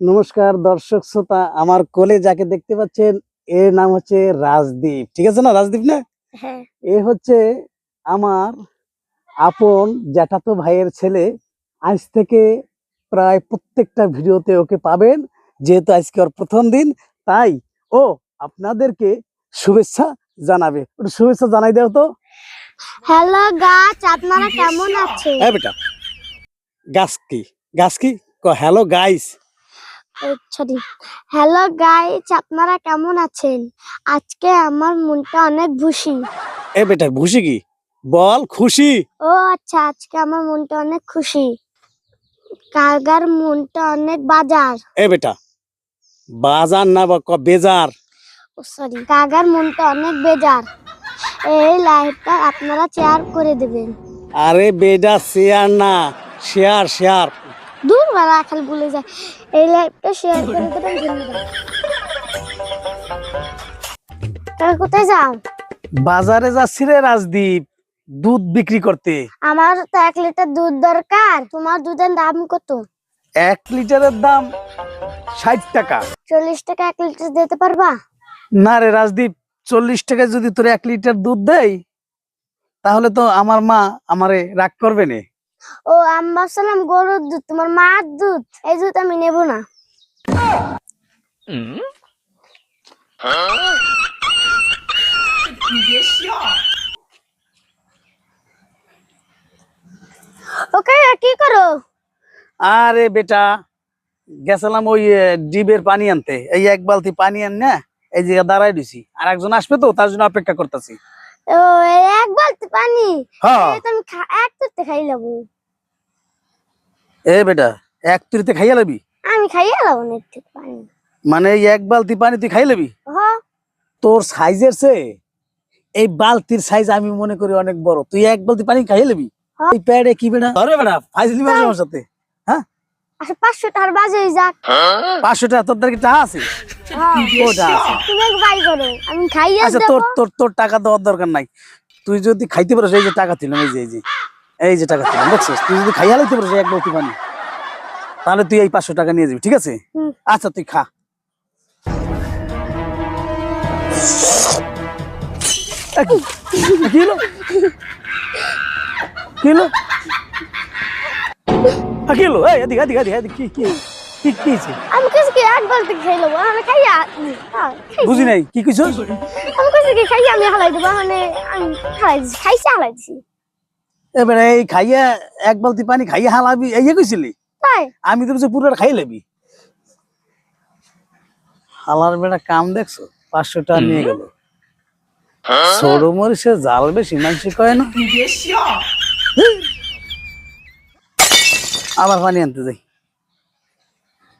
নমস্কার দর্শক শ্রোতা আমার কোলে যাকে দেখতে পাচ্ছেন এর নাম হচ্ছে রাজদীপ। ঠিক আছে না রাজদীপ না? হ্যাঁ। এ হচ্ছে আমার আপন জ্যাঠাতো ভাইয়ের ছেলে। আজ থেকে প্রায় প্রত্যেকটা ভিডিওতে ওকে পাবেন যেহেতু আজকে ওর প্রথম দিন তাই ও আপনাদেরকে শুভেচ্ছা জানাবে। একটু শুভেচ্ছা জানাই দাও তো। হ্যালো গাছ আপনারা কেমন আছেন? হ্যাঁ বেটা। গাছ কি? গাছ কি? Hello guys sorry hello guys আপনারা কেমন আছেন? আজকে আমার মনটা অনেক খুশি। এ বেটা ভুসি কি? বল খুশি? ও আচ্ছা আজকে আমার মনটা অনেক খুশি। কারগার মনটা অনেক বাজার। এ বেটা বাজার না বা ক- বেজার। ও সরি কাগার মনটা অনেক বেজার। এই লাইভটা আপনারা শেয়ার করে দেবেন। আরে বেটা শেয়ার না শেয়ার শেয়ার দূর বেলা খালি ভুলে যায়। এই লাইভটা শেয়ার করে দেবেন ধন্যবাদ কোথায় যাও? বাজারে যাচ্ছি রে রাজদীপ দুধ বিক্রি করতে। আমার তো এক লিটার দুধ দরকার তোমার দুধের দাম কত? এক লিটারের দাম ষাট টাকা। চল্লিশ টাকা এক লিটার দিতে পারবা? না রে রাজদীপ চল্লিশ টাকা যদি তোর এক লিটার দুধ দেয় তাহলে তো আমার মা আমারে রাগ করবে না। ও আমি ভাবছিলাম গরুর দুধ তোমার মার দুধ এই দুধ আমি নেব না। ওকে কি করো? আরে বেটা গেছিলাম ওই ডিবের পানি আনতে। এই এক বালতি পানি আন না এই যে দাঁড়াই দিছি আর একজন আসবে তো তার জন্য অপেক্ষা করতেছি। ও এক বালতি পানি। হ্যাঁ। আমি এক তুলতে খাই লাবো। এ বেটা এক তুরিতে খাইয়া লবি? আমি খাইয়ে লাবো না একটু পানি। মানে এক বালতি পানি তুই খাই লবি? তোর সাইজের সে এই বালতির সাইজ আমি মনে করি অনেক বড়। তুই এক বালতি পানি খাই লবি। এই প্যাডে কি বেটা? ধরে বেটা ফাইজলি মারছে আমার সাথে। আচ্ছা পাঁচশো টাকার বাজে যাক। পাঁচশো টাকা তোর দ্বারা টাকা আছে? হ্যাঁ। আছে? আমি আচ্ছা তোর তোর তোর টাকা দেওয়ার দরকার নাই। তুই যদি খাইতে পারিস এই যে টাকা দিলাম এই যে এই যে এই যে টাকা দিলাম দেখছিস তুই যদি খাইয়া লাইতে পারিস এক বালতি পানি। তাহলে তুই এই পাঁচশো টাকা নিয়ে যাবি ঠিক আছে? আচ্ছা তুই খা। এ কি? কি হলো? কি হলো? হলো এই এদিকে এদিকে এদিকে এদিকে কি কি কি কি হয়েছে? আমি কিছু কি এক বালতি খাই আমি খাইয়া হ্যাঁ, বুঝি নাই কি কইছ? আমি কিছু কি খাইয়া আমি হালাই দেবো মানে আমি হালাই দিছি খাইছি হালাই দিছি। এবারে এই খাইয়া এক বালতি পানি খাইয়া হালাবি এই কইছিলি? তাই? আমি তো বলছি পুরো খাই লেবি। হালার বেটা কাম দেখছ? পাঁচশো টাকা নিয়ে গেল। সরু মরিসে জাল বেশি মানুষ কয় না? আবার পানি আনতে যাই।